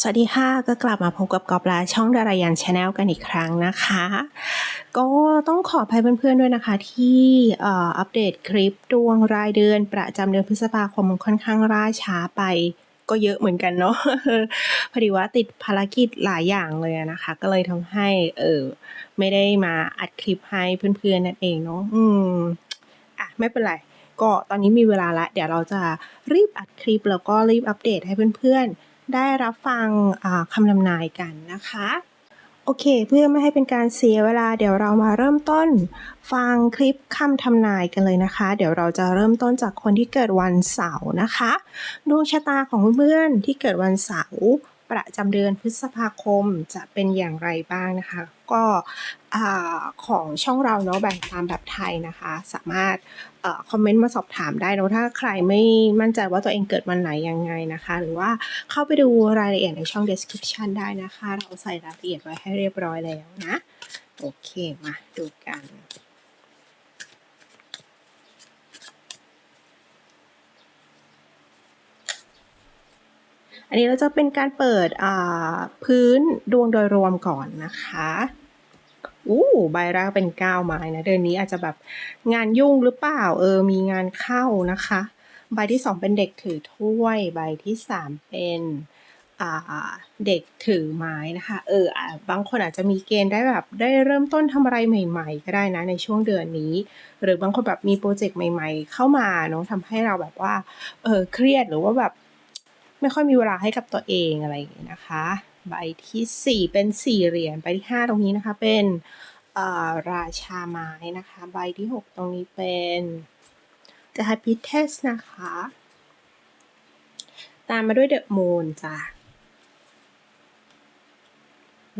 สวัสดีค่ะ ก็กลับมาพบกับกอบลาช่องดารายันชาแนลกันอีกครั้งนะคะ ก็ต้องขออภัยเพื่อนๆด้วยนะคะ ที่อัปเดตคลิปดวงรายเดือนประจำเดือนพฤษภาคมมันค่อนข้างล่าช้าไป ก็เยอะเหมือนกันเนาะพอดีว่าติดภารกิจหลายอย่างเลยนะคะ ก็เลยทำให้เออไม่ได้มาอัดคลิปให้เพื่อนๆนั่นเองเนาะอืมอะไม่เป็นไรก็ตอนนี้มีเวลาละเดี๋ยวเราจะรีบอัดคลิปแล้วก็รีบอัปเดตให้เพื่อนๆ ได้รับฟังคำนำนายกันนะคะ โอเค เพื่อไม่ให้เป็นการเสียเวลาเดี๋ยวเรามาเริ่มต้น ฟังคลิปคำทำนายกันเลยนะคะ เดี๋ยวเราจะเริ่มต้นจากคนที่เกิดวันเสาร์นะคะ ดวงชะตาของเพื่อนที่เกิดวันเสาร์ ประจำเดือนพฤษภาคมจะเป็นอย่างไรบ้างนะคะ ก็ของช่องเราเนาะแบ่งตามแบบไทยนะคะ สามารถอคอมเมนต์มาสอบถามได้เนอะถ้าใครไม่มั่นใจว่าตัวเองเกิดวันไหนยังไงนะคะ หรือว่าเข้าไปดูรายละเอียดในช่อง description ได้นะคะ เราใส่รายละเอียดไว้ให้เรียบร้อยแล้วนะ โอเคมาดูกัน อันนี้เราจะเป็นการเปิดพื้นดวงโดยรวมก่อนนะคะอู้ใบแรกเป็นก้าวไม้นะเดือนนี้อาจจะแบบงานยุ่งหรือเปล่าเออมีงานเข้านะคะ ใบที่สองเป็นเด็กถือถ้วย ใบที่สามเป็นเด็กถือไม้นะคะเออบางคนอาจจะมีเกณฑ์ได้แบบได้เริ่มต้นทำอะไรใหม่ ๆ ก็ได้นะในช่วงเดือนนี้ หรือบางคนแบบมีโปรเจกต์ใหม่ ๆ เข้ามาเนาะทำให้เราแบบว่าเออเครียดหรือว่าแบบ ไม่ค่อยมีเวลาให้กับตัวเองอะไรอย่างนี้นะคะ ใบที่สี่เป็นสี่เหรียญใบที่ห้าตรงนี้นะคะเป็นราชาไม้นะคะ ใบที่หกตรงนี้เป็นจะฮัพิเทสนะคะ ตามมาด้วยเดอะมูนจ้ะ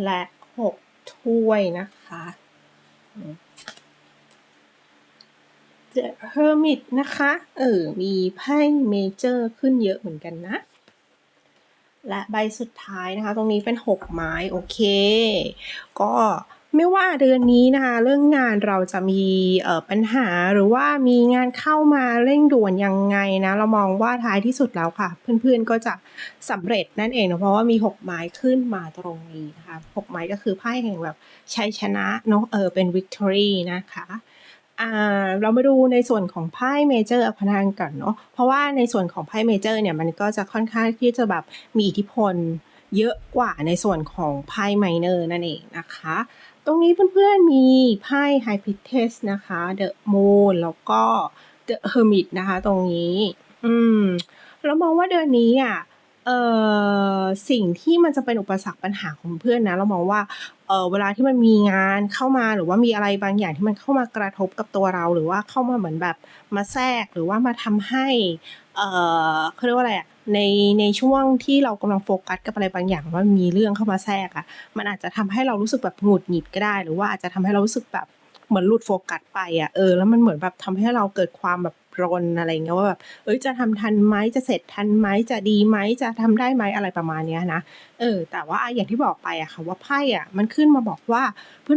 และหกถ้วยนะคะเดอะเฮอร์มิตนะคะ เออ มีไพ่เมเจอร์ขึ้นเยอะเหมือนกันนะ และใบสุดท้ายนะคะ ตรงนี้เป็น 6 ไม้โอเค ก็ไม่ว่าเดือนนี้นะคะเรื่องงานเราจะมีปัญหาหรือว่ามีงานเข้ามาเร่งด่วนยังไงนะ เรามองว่าท้ายที่สุดแล้วค่ะ เพื่อนๆก็จะสำเร็จนั่นเองนะเพราะว่ามี 6 ไม้ขึ้นมาตรงนี้นะคะ 6 ไม้ก็คือไพ่แห่งแบบชัยชนะเนาะเออเป็น victory นะคะ เรามาดูในส่วนของไพ่เมเจอร์อพนันก่อนเนาะเพราะว่าในส่วนของไพ่เมเจอร์เนี่ยมันก็จะค่อนข้างที่จะแบบมีอิทธิพลเยอะกว่าในส่วนของไพ่ไมเนอร์นั่นเองนะคะ ตรงนี้เพื่อนๆมีไพ่ไฮพิเทสนะคะ The Moon แล้วก็ The Hermit นะคะตรงนี้ อืมเรามองว่าเดือนนี้อะ เอ่อสิ่งที่มันจะเป็นอุปสรรคปัญหาของเพื่อนนะ เรามองว่าเออเวลาที่มันมีงานเข้ามาหรือว่ามีอะไรบางอย่างที่มันเข้ามากระทบกับตัวเรา หรือว่าเข้ามาเหมือนแบบมาแทรกหรือว่ามาทำให้เออเขาเรียกว่าอะไรอะในในช่วงที่เรากำลังโฟกัสกับอะไรบางอย่างว่ามีเรื่องเข้ามาแทรกอะมันอาจจะทำให้เรารู้สึกแบบหงุดหงิดก็ได้ หรือว่าอาจจะทำให้เรารู้สึกแบบเหมือนหลุดโฟกัสไปอะเออแล้วมันเหมือนแบบทำให้เราเกิดความแบบ รนอะไรเงี้ยว่าแบบเอ้ยจะทำทันไหมจะเสร็จทันไหมจะดีไหมจะทำได้ไหมอะไรประมาณเนี้ยนะเออแต่ว่าอย่างที่บอกไปอะค่ะว่าไพ่อะมันขึ้นมาบอกว่า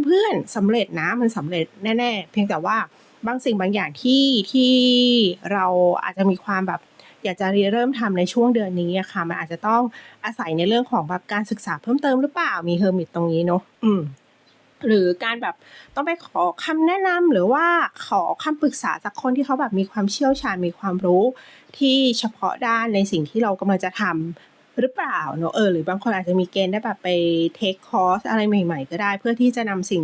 เพื่อนๆสำเร็จนะมันสำเร็จแน่ๆ เพียงแต่ว่าบางสิ่งบางอย่างที่ที่เราอาจจะมีความแบบอยากจะเริ่มทำในช่วงเดือนนี้อะค่ะ มันอาจจะต้องอาศัยในเรื่องของแบบการศึกษาเพิ่มเติมหรือเปล่ามีเฮอร์มิตตรงนี้เนาะอืม หรือการแบบต้องไปขอคำแนะนำหรือว่าขอคำปรึกษาจากคนที่เขาแบบมีความเชี่ยวชาญมีความรู้ที่เฉพาะด้านในสิ่งที่เรากำลังจะทำหรือเปล่าเนอะเออหรือบางคนอาจจะมีเกณฑ์ได้แบบไปเทคคอร์สอะไรใหม่ ๆ ก็ได้ เพื่อที่จะนำสิ่ง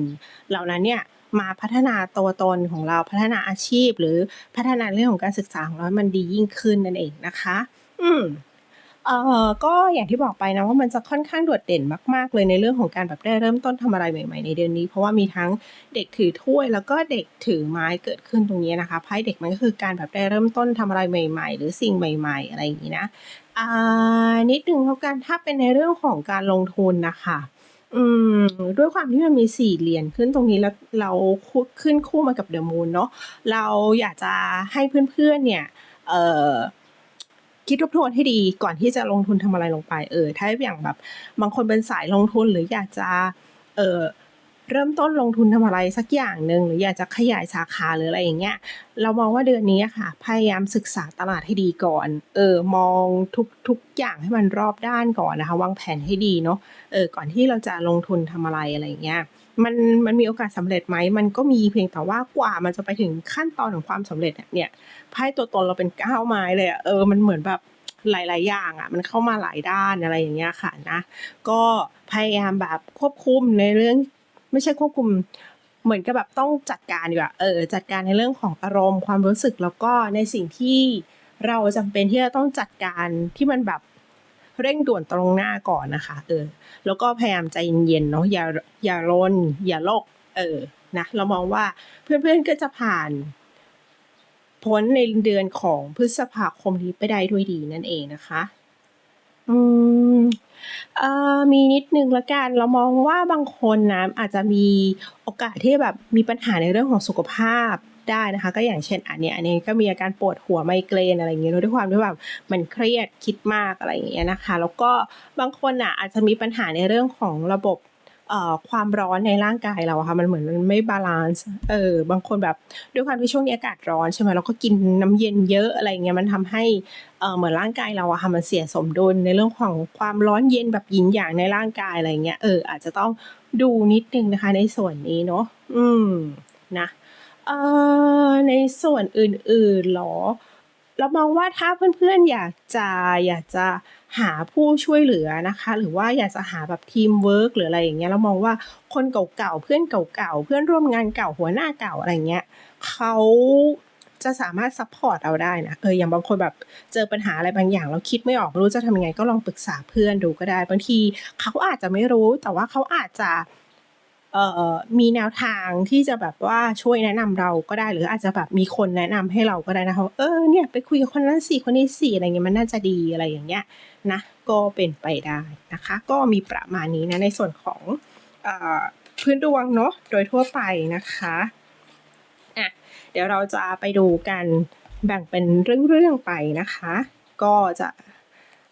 เหล่านั้นเนี่ยมาพัฒนาตัวตนของเราพัฒนาอาชีพ หรือพัฒนาเรื่องของการศึกษาของเรามันดียิ่งขึ้นนั่นเองนะคะ อืม เอ่อก็อย่างที่บอกไปนะว่ามันจะค่อนข้างโดดเด่นมาก ๆ เลยในเรื่องของการแบบได้เริ่มต้นทำอะไรใหม่ ๆ ในเดือนนี้ เพราะว่ามีทั้งเด็กถือถ้วย แล้วก็เด็กถือไม้เกิดขึ้นตรงนี้นะคะไพ่เด็กมันก็คือการแบบได้เริ่มต้นทำอะไรใหม่ ๆ หรือสิ่งใหม่ ๆ อะไรอย่างนี้นะอ่านิดนึงแล้วกันถ้าเป็นในเรื่องของการลงทุนนะคะอืมด้วยความที่มันมีสี่เหรียญขึ้นตรงนี้แล้วเราคุขึ้นคู่มากับเดอะมูนเนาะเราอยากจะให้เพื่อนๆเนี่ย เอ่อ คิดทบทวนให้ดีก่อนที่จะลงทุนทำอะไรลงไปเออถ้าอย่างแบบ บางคนเป็นสายลงทุนหรืออยากจะเออเริ่มต้นลงทุนทำอะไรสักอย่างหนึ่งหรืออยากจะขยายสาขาหรืออะไรอย่างเงี้ยเรามองว่าเดือนนี้ค่ะ พยายามศึกษาตลาดให้ดีก่อน เออมองทุกทุกอย่างให้มันรอบด้านก่อนนะคะ วางแผนให้ดีเนาะเออก่อนที่เราจะลงทุนทำอะไรอะไรอย่างเงี้ย มันมันมีโอกาสสำเร็จไหม มันก็มีเพียงแต่ว่ากว่ามันจะไปถึงขั้นตอนของความสำเร็จเนี่ยไพ่ตัวตนเราเป็นก้าวไม้เลยอะเออมันเหมือนแบบหลาย ๆ อย่างอะมันเข้ามาหลายด้านอะไรอย่างเงี้ยค่ะนะ ก็พยายามแบบควบคุมในเรื่องไม่ใช่ควบคุมเหมือนกับแบบต้องจัดการดีกว่าเออจัดการในเรื่องของอารมณ์ความรู้สึกแล้วก็ในสิ่งที่เราจำเป็นที่จะต้องจัดการที่มันแบบ เร่งด่วนตรงหน้าก่อนนะคะ เออ แล้วก็พยายามใจเย็นๆเนาะอย่าอย่าร้นอย่าโลกเออนะเรามองว่าเพื่อนๆก็จะผ่านพ้นในเดือนของพฤษภาคมนี้ไปได้ด้วยดีนั่นเองนะคะ อืมเอ่อมีนิดนึงละกันเรามองว่าบางคนนะอาจจะมีโอกาสที่แบบมีปัญหาในเรื่องของสุขภาพ ได้นะคะ ก็อย่างเช่นอันเนี้ยอันนี้ก็มีอาการปวดหัวไมเกรนอะไรอย่างเงี้ยเนอะด้วยความที่แบบมันเครียดคิดมากอะไรอย่างเงี้ยนะคะ แล้วก็บางคนอะอาจจะมีปัญหาในเรื่องของระบบเอ่อความร้อนในร่างกายเราค่ะมันเหมือนมันไม่บาลานซ์เออบางคนแบบด้วยความที่ช่วงนี้อากาศร้อนใช่ไหมเราก็กินน้ำเย็นเยอะอะไรเงี้ยมันทำให้เอ่อเหมือนร่างกายเราอะค่ะมันเสียสมดุลในเรื่องของความร้อนเย็นแบบยินหยางในร่างกายอะไรเงี้ยเอออาจจะต้องดูนิดนึงนะคะในส่วนนี้เนาะอืมนะ เอ่อในส่วนอื่นๆหรอ เรามองว่าถ้าเพื่อนๆอยากจะอยากจะหาผู้ช่วยเหลือนะคะ หรือว่าอยากจะหาแบบทีมเวิร์กหรืออะไรอย่างเงี้ยเรามองว่าคนเก่าๆเพื่อนเก่าๆเพื่อนร่วมงานเก่าหัวหน้าเก่าอะไรเงี้ยเขาจะสามารถซัพพอร์ตเราได้นะ เออ อย่างบางคนแบบเจอปัญหาอะไรบางอย่างแล้วคิดไม่ออกไม่รู้จะทำยังไงก็ลองปรึกษาเพื่อนดูก็ได้ บางทีเขาอาจจะไม่รู้แต่ว่าเขาอาจจะ มีแนวทางที่จะแบบว่าช่วยแนะนำเราก็ได้ หรืออาจจะแบบมีคนแนะนำให้เราก็ได้นะคะว่าเออเนี่ยไปคุยกับคนนั้นสิคนนี้สิอะไรเงี้ยมันน่าจะดีอะไรอย่างเงี้ยนะก็เป็นไปได้นะคะ ก็มีประมาณนี้นะในส่วนของเอ่อพื้นดวงเนาะโดยทั่วไปนะคะอะเดี๋ยวเราจะไปดูกันแบ่งเป็นเรื่องๆไปนะคะ ก็จะ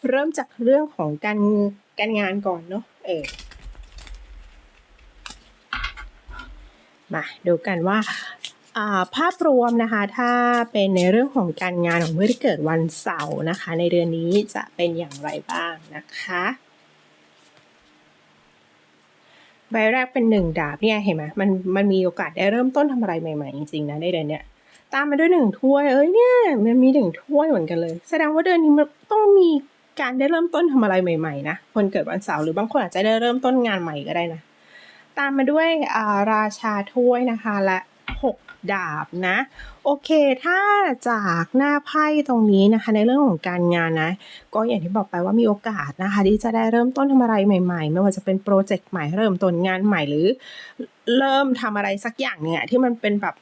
เริ่มจากเรื่องของการการงานก่อนเนาะเออ มาดูกันว่าภาพรวมนะคะถ้าเป็นในเรื่องของการงานของผู้ที่เกิดวันเสาร์นะคะ ในเดือนนี้จะเป็นอย่างไรบ้างนะคะใบแรกเป็นหนึ่งดาบเนี่ยเห็นไหมมันมันมีโอกาสได้เริ่มต้นทำอะไรใหม่ๆจริงๆนะในเดือนเนี้ยตามมาด้วยหนึ่งถ้วยเอ้ยเนี่ยมันมีหนึ่งถ้วยเหมือนกันเลย แสดงว่าเดือนนี้มันต้องมีการได้เริ่มต้นทำอะไรใหม่ๆนะคนเกิดวันเสาร์หรือบางคนอาจจะได้เริ่มต้นงานใหม่ก็ได้นะ ตามมาด้วยาราชาถ้วยนะคะและหกดาบนะ โอเค ถ้าจากหน้าไพ่ตรงนี้นะคะ ในเรื่องของการงานนะ ก็อย่างที่บอกไปว่ามีโอกาสนะคะ ที่จะได้เริ่มต้นทำอะไรใหม่ๆ ไม่ว่าจะเป็นโปรเจกต์ใหม่เริ่มต้นงานใหม่หรือ เริ่มทำอะไรสักอย่างเนี่ยที่มันเป็นแบบ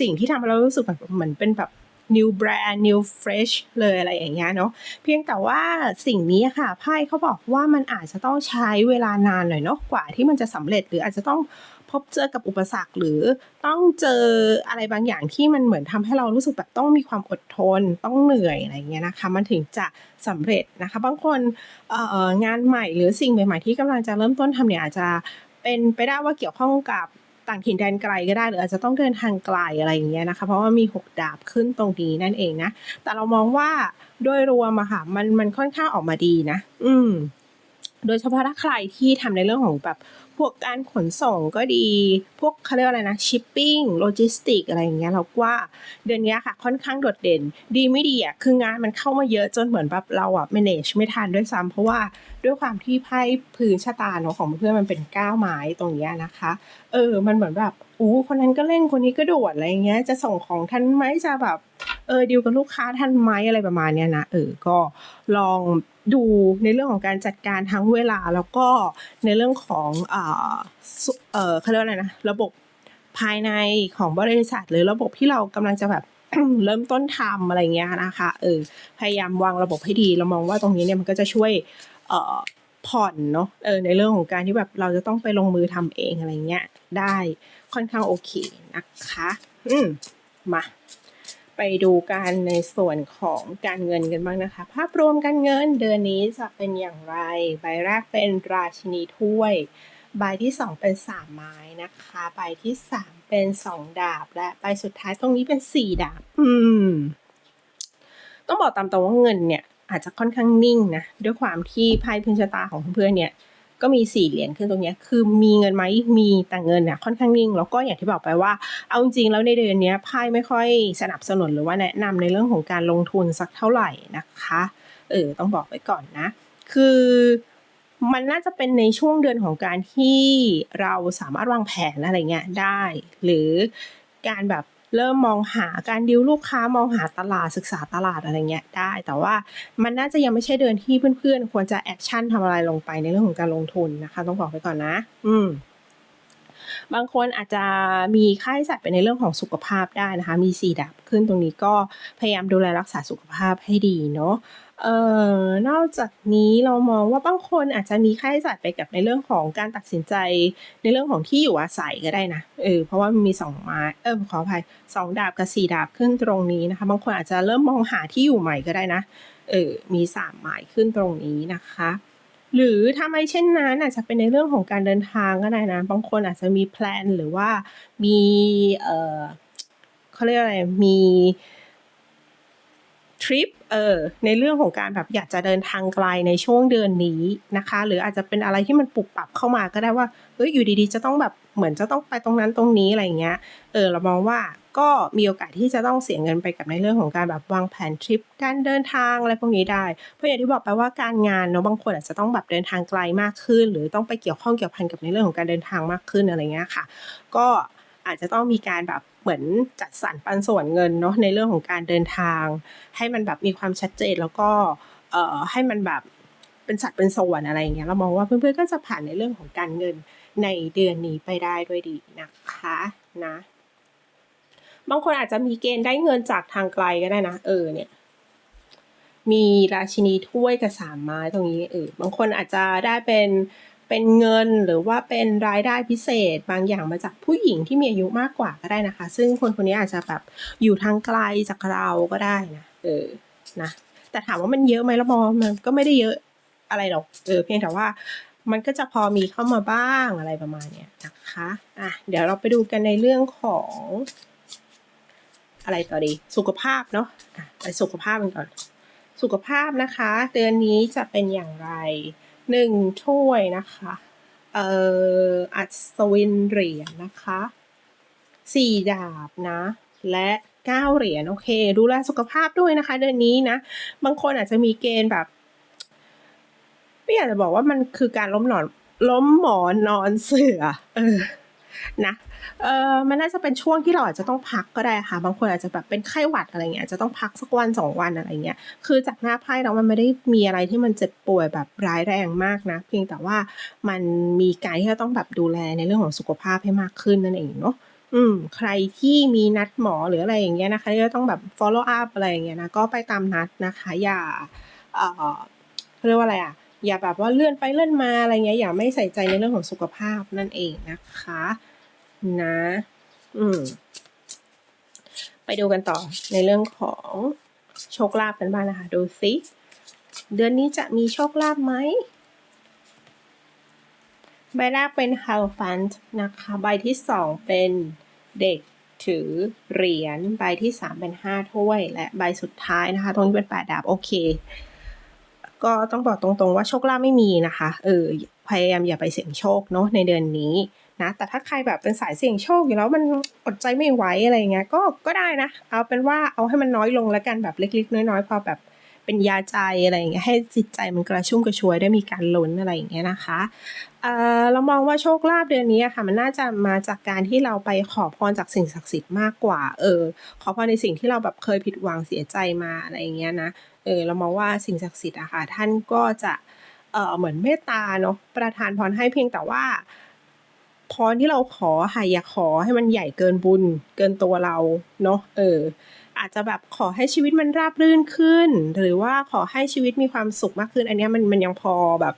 สิ่งที่ทำให้เรารู้สึกแบบเหมือนเป็นแบบ new brand new fresh เลยอะไรอย่างเงี้ยเนาะเพียงแต่ว่าสิ่งนี้ค่ะไพ่เขาบอกว่ามันอาจจะต้องใช้เวลานานหน่อยเนาะกว่าที่มันจะสำเร็จหรืออาจจะต้องพบเจอกับอุปสรรคหรือต้องเจออะไรบางอย่างที่มันเหมือนทำให้เรารู้สึกแบบต้องมีความอดทนต้องเหนื่อยอะไรเงี้ยนะคะมันถึงจะสำเร็จนะคะบางคนงานใหม่หรือสิ่งใหม่ ๆ ที่กำลังจะเริ่มต้นทำเนี่ยอาจจะเป็นไปได้ว่าเกี่ยวข้องกับ ต่างถิ่นแดนไกลก็ได้หรืออาจจะต้องเดินทางไกลอะไรอย่างเงี้ยนะคะ เพราะว่ามีหกดาบขึ้นตรงนี้นั่นเองนะแต่เรามองว่าโดยรวมอะค่ะมันมันค่อนข้างออกมาดีนะ อืม โดยเฉพาะถ้าใครที่ทำในเรื่องของแบบ พวกการขนส่งก็ดี พวกเขาเรียกว่าอะไรนะชิปปิ้งโลจิสติกอะไรอย่างเงี้ยเราว่าเดือนนี้ค่ะค่อนข้างโดดเด่น ดีไม่ดีอะคืองานมันเข้ามาเยอะจนเหมือนแบบเราอะ manage ไม่ทันด้วยซ้ำเพราะว่าด้วยความที่ไพ่พื้นชะตาเนาะของเพื่อนมันเป็นก้าวไม้ตรงเนี้ยนะคะ เออมันเหมือนแบบอู้คนนั้นก็เร่งคนนี้ก็โด่วนอะไรเงี้ยจะส่งของทันไหมจะแบบ เออดีลกับลูกค้าทันไหมอะไรประมาณเนี้ยนะเออก็ลองดูในเรื่องของการจัดการทั้งเวลาแล้วก็ในเรื่องของอ่าสุเออเขาเรียกว่าอะไรนะระบบภายในของบริษัท หรือระบบที่เรากำลังจะแบบเริ่มต้นทำอะไรเงี้ยนะคะเออพยายามวางระบบให้ดีเรามองว่าตรงนี้เนี่ยมันก็จะช่วยเอ่อผ่อนเนาะเออในเรื่องของการที่แบบเราจะต้องไปลงมือทำเองอะไรเงี้ยได้ค่อนข้างโอเคนะคะ อืมมา ไปดูกันในส่วนของการเงินกันบ้างนะคะ ภาพรวมการเงินเดือนนี้จะเป็นอย่างไร ใบแรกเป็นราชินีถ้วย ใบที่สองเป็นสามไม้นะคะ ใบที่สามเป็นสองดาบ และใบสุดท้ายตรงนี้เป็นสี่ดาบ อืม ต้องบอกตามตรงว่าเงินเนี่ย อาจจะค่อนข้างนิ่งนะ ด้วยความที่ไพ่พื้นชะตาของเพื่อนเนี่ย ก็มีสี่เหรียญขึ้นตรงนี้คือมีเงินไหมมีแต่เงินเนี่ยค่อนข้างนิ่งแล้วก็อย่างที่บอกไปว่า เอาจริงๆแล้วในเดือนนี้ไพ่ไม่ค่อยสนับสนุนหรือว่าแนะนำในเรื่องของการลงทุนสักเท่าไหร่นะคะเออต้องบอกไว้ก่อนนะ คือมันน่าจะเป็นในช่วงเดือนของการที่เราสามารถวางแผนอะไรเงี้ยได้ หรือการแบบ เริ่มมองหาการดิวลูกค้ามองหาตลาดศึกษาตลาดอะไรเงี้ยได้ แต่ว่ามันน่าจะยังไม่ใช่เดือนที่เพื่อนๆ ควรจะแอคชั่นทำอะไรลงไปในเรื่องของการลงทุนนะคะ ต้องบอกไว้ก่อนนะ อืมบางคนอาจจะมีค่าใช้จ่ายไปในเรื่องของสุขภาพได้นะคะ มีสีดับขึ้นตรงนี้ก็พยายามดูแลรักษาสุขภาพให้ดีเนาะ เอ่อนอกจากนี้เรามองว่าบางคนอาจจะมีค่าใช้จ่ายไปกับในเรื่องของการตัดสินใจในเรื่องของที่อยู่อาศัยก็ได้นะเออเพราะว่ามันมีสองไม้เออขออภัยสองดาบกับสี่ดาบขึ้นตรงนี้นะคะ บางคนอาจจะเริ่มมองหาที่อยู่ใหม่ก็ได้นะเออมีสามไม้ขึ้นตรงนี้นะคะหรือถ้าไม่เช่นนั้นอาจจะเป็นในเรื่องของการเดินทางก็ได้นะ บางคนอาจจะมีแพลนหรือว่ามีเออเขาเรียกอะไรมี ทริปเออในเรื่องของการแบบอยากจะเดินทางไกลในช่วงเดือนนี้นะคะ หรืออาจจะเป็นอะไรที่มันปรับปรับเข้ามาก็ได้ว่าเฮ้ยอยู่ดีๆ จะต้องแบบเหมือนจะต้องไปตรงนั้นตรงนี้อะไรเงี้ยเออเรามองว่าก็มีโอกาสที่จะต้องเสียเงินไปกับในเรื่องของการแบบวางแผนทริปการเดินทางอะไรพวกนี้ได้ เพราะอย่างที่บอกไปว่าการงานเนาะบางคนอาจจะต้องแบบเดินทางไกลมากขึ้น หรือต้องไปเกี่ยวข้องเกี่ยวพันกับในเรื่องของการเดินทางมากขึ้นอะไรเงี้ยค่ะ ก็ อาจจะต้องมีการแบบเหมือนจัดสรรปันส่วนเงินเนาะในเรื่องของการเดินทาง ให้มันแบบมีความชัดเจนแล้วก็เอ่อให้มันแบบเป็นสัดเป็นส่วนอะไรอย่างเงี้ยเรามองว่าเพื่อนๆก็จะผ่านในเรื่องของการเงินในเดือนนี้ไปได้ด้วยดีนะคะนะ บางคนอาจจะมีเกณฑ์ได้เงินจากทางไกลก็ได้นะ เออเนี่ย มีราชินีถ้วยกับสามไม้ตรงนี้เออบางคนอาจจะได้เป็น เป็นเงินหรือว่าเป็นรายได้พิเศษ บางอย่างมาจากผู้หญิงที่มีอายุมากกว่าก็ได้นะคะ ซึ่งคนคนนี้อาจจะแบบอยู่ทางไกลจากเราก็ได้นะเออนะแต่ถามว่ามันเยอะไหมเรามอมันก็ไม่ได้เยอะอะไรหรอกเออเพียงแต่ว่ามันก็จะพอมีเข้ามาบ้างอะไรประมาณเนี้ยนะคะอะเดี๋ยวเราไปดูกันในเรื่องของ อะไรต่อดี สุขภาพเนาะอะไปสุขภาพกันก่อน สุขภาพนะคะ เดือนนี้จะเป็นอย่างไร หนึ่งถ้วยนะคะ เอ่อ อัศวินเหรียญนะคะสี่ดาบนะ และเก้าเหรียญโอเค ดูแลสุขภาพด้วยนะคะ เดือนนี้นะ บางคนอาจจะมีเกณฑ์แบบ ไม่อยากจะบอกว่ามันคือการล้มหนอนล้มหมอนนอนเสือ เออ นะเออมันน่าจะเป็นช่วงที่เราอาจจะต้องพักก็ได้ค่ะ บางคนอาจจะแบบเป็นไข้หวัดอะไรเงี้ยอาจจะต้องพักสักวันสองวันอะไรเงี้ยคือจากหน้าไพ่แล้วมันไม่ได้มีอะไรที่มันเจ็บป่วยแบบร้ายแรงมากนะ เพียงแต่ว่ามันมีการที่จะต้องแบบดูแลในเรื่องของสุขภาพให้มากขึ้นนั่นเองเนาะอืมใครที่มีนัดหมอหรืออะไรอย่างเงี้ยนะคะที่จะต้องแบบ follow up อะไรอย่างเงี้ยนะก็ไปตามนัดนะคะ อย่าเอ่อเขาเรียกว่าอะไรอะ อย่าแบบว่าเลื่อนไปเลื่อนมาอะไรเงี้ยอย่าไม่ใส่ใจในเรื่องของสุขภาพนั่นเองนะคะนะ อืม ไปดูกันต่อในเรื่องของโชคลาภกันบ้างนะคะ ดูสิเดือนนี้จะมีโชคลาภไหมใบแรกเป็น h a l f a n t นะคะ ใบที่สองเป็นเด็กถือเหรียญ ใบที่สามเป็นห้าถ้วย และใบสุดท้ายนะคะ ตรงนี้เป็นแปดดาบ โอเค ก็ต้องบอกตรงๆว่าโชคลาภไม่มีนะคะ เออ พยายามอย่าไปเสี่ยงโชคเนาะในเดือนนี้นะ แต่ถ้าใครแบบเป็นสายเสี่ยงโชคอยู่แล้วมันอดใจไม่ไหวอะไรเงี้ย ก็ ก็ได้นะ เอาเป็นว่าเอาให้มันน้อยลงแล้วกันแบบเล็กๆ น้อยๆ พอแบบ เป็นยาใจอะไรอย่างเงี้ยให้จิตใจมันกระชุ่มกระชวยได้มีการล้นอะไรอย่างเงี้ยนะคะเอ่อเรามองว่าโชคลาภเดือนนี้อะค่ะมันน่าจะมาจากการที่เราไปขอพรจากสิ่งศักดิ์สิทธิ์มากกว่า เออ ขอพรในสิ่งที่เราแบบเคยผิดหวังเสียใจมาอะไรอย่างเงี้ยนะเออเรามองว่าสิ่งศักดิ์สิทธิ์อะค่ะท่านก็จะเออเหมือนเมตตาเนาะประทานพรให้เพียงแต่ว่าพรที่เราขอค่ะอย่าขอให้มันใหญ่เกินบุญเกินตัวเราเนาะเออ อาจจะแบบขอให้ชีวิตมันราบรื่นขึ้น หรือว่าขอให้ชีวิตมีความสุขมากขึ้น อันนี้มันมันยังพอแบบ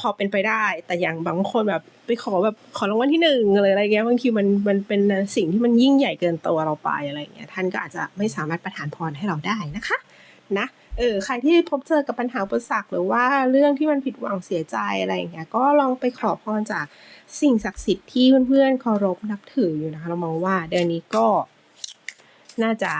พอเป็นไปได้ แต่อย่างบางคนแบบไปขอแบบขอรางวัลที่หนึ่งอะไรอะไรเงี้ยบางทีมันมันเป็นสิ่งที่มันยิ่งใหญ่เกินตัวเราไปอะไรอย่างเงี้ยท่านก็อาจจะไม่สามารถประทานพรให้เราได้นะคะ นะเออใครที่พบเจอกับปัญหาอุปสรรคหรือว่าเรื่องที่มันผิดหวังเสียใจอะไรอย่างเงี้ยก็ลองไปขอพรจากสิ่งศักดิ์สิทธิ์ที่เพื่อนๆเคารพนับถืออยู่นะคะเรามองว่าเดือนนี้ก็ น่าจะ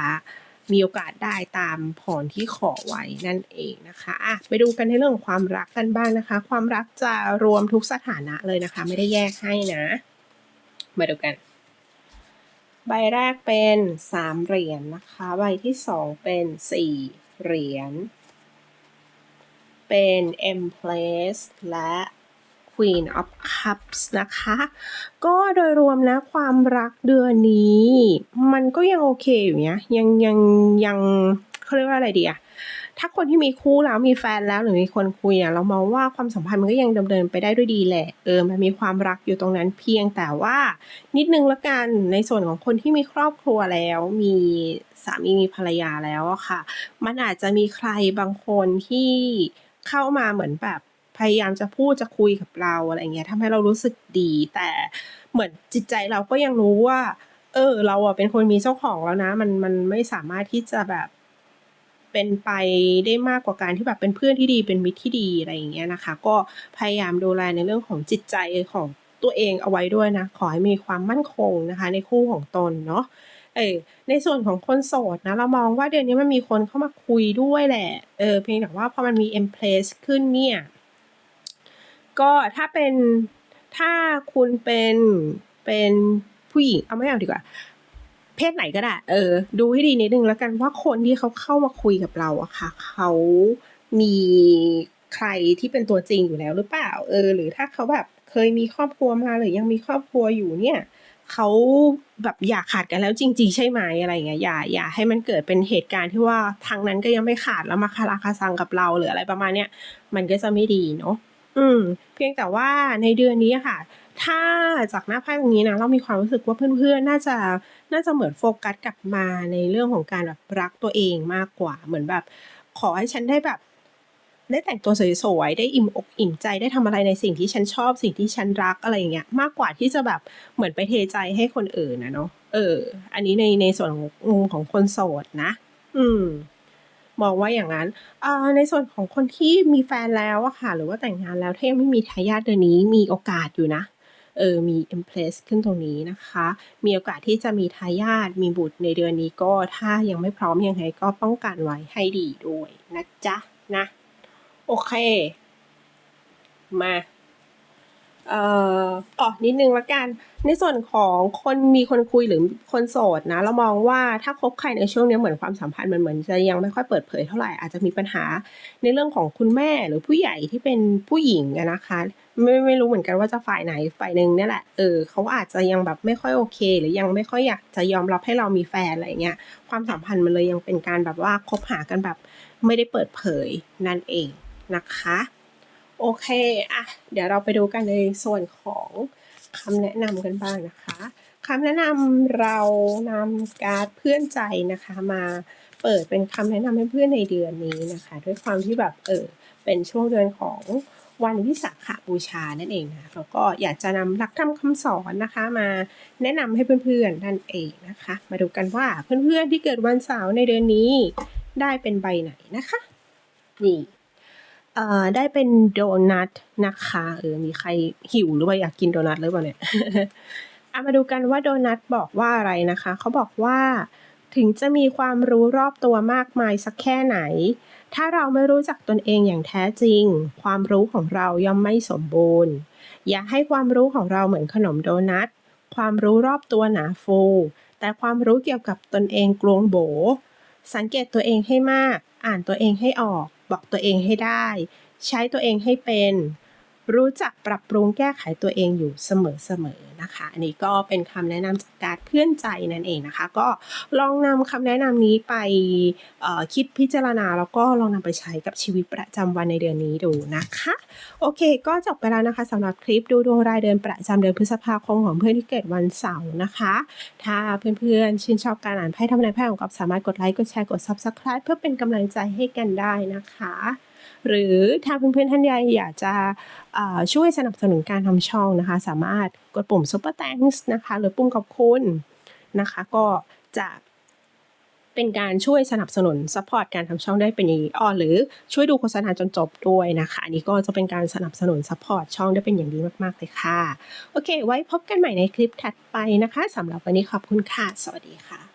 มีโอกาสได้ตามพรที่ขอไว้นั่นเองนะคะอะไปดูกันในเรื่องความรักกันบ้างนะคะ ความรักจะรวมทุกสถานะเลยนะคะ ไม่ได้แยกให้นะ มาดูกัน ใบแรกเป็นสามเหรียญนนะคะ ใบที่สองเป็นสี่เหรียญ เป็น Empress และ Queen of Cups นะคะ ก็โดยรวมนะความรักเดือนนี้ มันก็ยังโอเคอยู่เนี้ยยังยังยังเขาเรียกว่าอะไรดีอะถ้าคนที่มีคู่แล้วมีแฟนแล้วหรือมีคนคุยอะเรามองว่าความสัมพันธ์มันก็ยังดำเนินไปได้ด้วยดีแหละเออมันมีความรักอยู่ตรงนั้นเพียงแต่ว่านิดนึงละกันในส่วนของคนที่มีครอบครัวแล้ว มีสามีมีภรรยาแล้วอะค่ะ มันอาจจะมีใครบางคนที่เข้ามาเหมือนแบบ พยายามจะพูดจะคุยกับเราอะไรเงี้ยทำให้เรารู้สึกดี แต่เหมือนจิตใจเราก็ยังรู้ว่า เออ เราอะเป็นคนมีเจ้าของแล้วนะ มันมันไม่สามารถที่จะแบบเป็นไปได้มากกว่าการที่แบบเป็นเพื่อนที่ดีเป็นมิตรที่ดีอะไรอย่างเงี้ยนะคะ ก็พยายามดูแลในเรื่องของจิตใจของตัวเองเอาไว้ด้วยนะ ขอให้มีความมั่นคงนะคะ ในคู่ของตนเนาะเออในส่วนของคนโสดนะ เรามองว่าเดือนนี้มันมีคนเข้ามาคุยด้วยแหละ เออเพียงแต่ว่าพอมันมี e m p l a c e ขึ้นเนี่ย ก็ถ้าเป็นถ้าคุณเป็นเป็นผู้หญิงเอาไม่เอาดีกว่า เพศไหนก็ได้ เออ ดูให้ดีนิดนึงแล้วกันว่าคนที่เขาเข้ามาคุยกับเราอะค่ะ เขามีใครที่เป็นตัวจริงอยู่แล้วหรือเปล่า เออ หรือถ้าเขาแบบเคยมีครอบครัวมาหรือยังมีครอบครัวอยู่เนี่ยเขาแบบอยากขาดกันแล้วจริง ๆ ใช่ไหมอะไรเงี้ยอย่าอย่าให้มันเกิดเป็นเหตุการณ์ที่ว่าทางนั้นก็ยังไม่ขาดแล้วมาคาราคาซังกับเราหรืออะไรประมาณเนี้ยมันก็จะไม่ดีเนาะ อืม เพียงแต่ว่าในเดือนนี้ค่ะ ถ้าจากหน้าไพ่ตรงนี้นะ เรามีความรู้สึกว่าเพื่อนๆ น่าจะ น่าจะเหมือนโฟกัสกลับมาในเรื่องของการแบบรักตัวเองมากกว่า เหมือนแบบ ขอให้ฉันได้แบบ ได้แต่งตัวสวยๆ ได้อิ่มอกอิ่มใจ ได้ทำอะไรในสิ่งที่ฉันชอบ สิ่งที่ฉันรักอะไรอย่างเงี้ย มากกว่าที่จะแบบเหมือนไปเทใจให้คนอื่นนะเนาะ เออ อันนี้ในในส่วนของของคนโสดนะ อืม มองว่าอย่างนั้นในส่วนของคนที่มีแฟนแล้วอะค่ะ หรือว่าแต่งงานแล้วถ้ายังไม่มีทายาทเดือนนี้มีโอกาสอยู่นะเออมี e m p r e s s ขึ้นตรงนี้นะคะ มีโอกาสที่จะมีทายาทมีบุตรในเดือนนี้ก็ถ้ายังไม่พร้อมยังไงก็ป้องกันไว้ให้ดีด้วยนะจ๊ะนะ โอเค มา เอ่ออ๋อนิดนึงละกัน ในส่วนของคนมีคนคุยหรือคนโสดนะ เรามองว่าถ้าคบใครในช่วงนี้เหมือนความสัมพันธ์มันเหมือนจะยังไม่ค่อยเปิดเผยเท่าไหร่อาจจะมีปัญหาในเรื่องของคุณแม่หรือผู้ใหญ่ที่เป็นผู้หญิงนะคะ ไม่ไม่รู้เหมือนกันว่าจะฝ่ายไหนฝ่ายหนึ่งนี่แหละเออเขาอาจจะยังแบบไม่ค่อยโอเค หรือยังไม่ค่อยอยากจะยอมรับให้เรามีแฟนอะไรเงี้ยความสัมพันธ์มันเลยยังเป็นการแบบว่าคบหากันแบบไม่ได้เปิดเผยนั่นเองนะคะ โอเคอะเดี๋ยวเราไปดูกันในส่วนของคำแนะนำกันบ้างนะคะคำแนะนำเรานำการ์ดเพื่อนใจนะคะมาเปิดเป็นคำแนะนำให้เพื่อนในเดือนนี้นะคะ ด้วยความที่แบบเออเป็นช่วงเดือนของวันวิสาขบูชานั่นเองนะแล้วก็อยากจะนำหลักธรรมคำสอนนะคะ มาแนะนำให้เพื่อนๆนั่นเองนะคะ มาดูกันว่าเพื่อนๆที่เกิดวันเสาร์ในเดือนนี้ ได้เป็นใบไหนนะคะ นี่ เอ่อได้เป็นโดนัทนะคะเออมีใครหิวหรือว่าอยากกินโดนัทหรือเปล่าเนี่ยเอามาดูกันว่าโดนัทบอกว่าอะไรนะคะ เขาบอกว่า ถึงจะมีความรู้รอบตัวมากมายสักแค่ไหน ถ้าเราไม่รู้จักตนเองอย่างแท้จริง ความรู้ของเราย่อมไม่สมบูรณ์ อย่าให้ความรู้ของเราเหมือนขนมโดนัทความรู้รอบตัวหนาฟู แต่ความรู้เกี่ยวกับตนเองกลวงโบ สังเกตตัวเองให้มาก อ่านตัวเองให้ออก บอกตัวเองให้ได้ ใช้ตัวเองให้เป็น รู้จักปรับปรุงแก้ไขตัวเองอยู่เสมอๆนะคะ อันนี้ก็เป็นคำแนะนำจากการเพื่อนใจนั่นเองนะคะ ก็ลองนำคำแนะนำนี้ไปคิดพิจารณาแล้วก็ลองนำไปใช้กับชีวิตประจำวันในเดือนนี้ดูนะคะ โอเค ก็จบไปแล้วนะคะสำหรับคลิปดูดวงรายเดือนประจำเดือนพฤษภาคมของเพื่อนที่เกิดวันเสาร์นะคะ ถ้าเพื่อนๆชื่นชอบการอ่านไพ่ทำนายไพ่ของกับสามารถกดไลค์กดแชร์กด Subscribe เพื่อเป็นกำลังใจให้กันได้นะคะ หรือถ้าเพื่อนๆท่านใดอยากจะช่วยสนับสนุนการทำช่องนะคะ สามารถกดปุ่ม Super Thanks นะคะ หรือปุ่มขอบคุณนะคะ ก็จะเป็นการช่วยสนับสนุนซัพพอร์ตการทำช่องได้เป็นอย่างดีอ้อหรือช่วยดูโฆษณาจนจบด้วยนะคะอันนี้ก็จะเป็นการสนับสนุนซัพพอร์ตช่องได้เป็นอย่างดีมากๆเลยค่ะ โอเค ไว้พบกันใหม่ในคลิปถัดไปนะคะสำหรับวันนี้ขอบคุณค่ะ สวัสดีค่ะ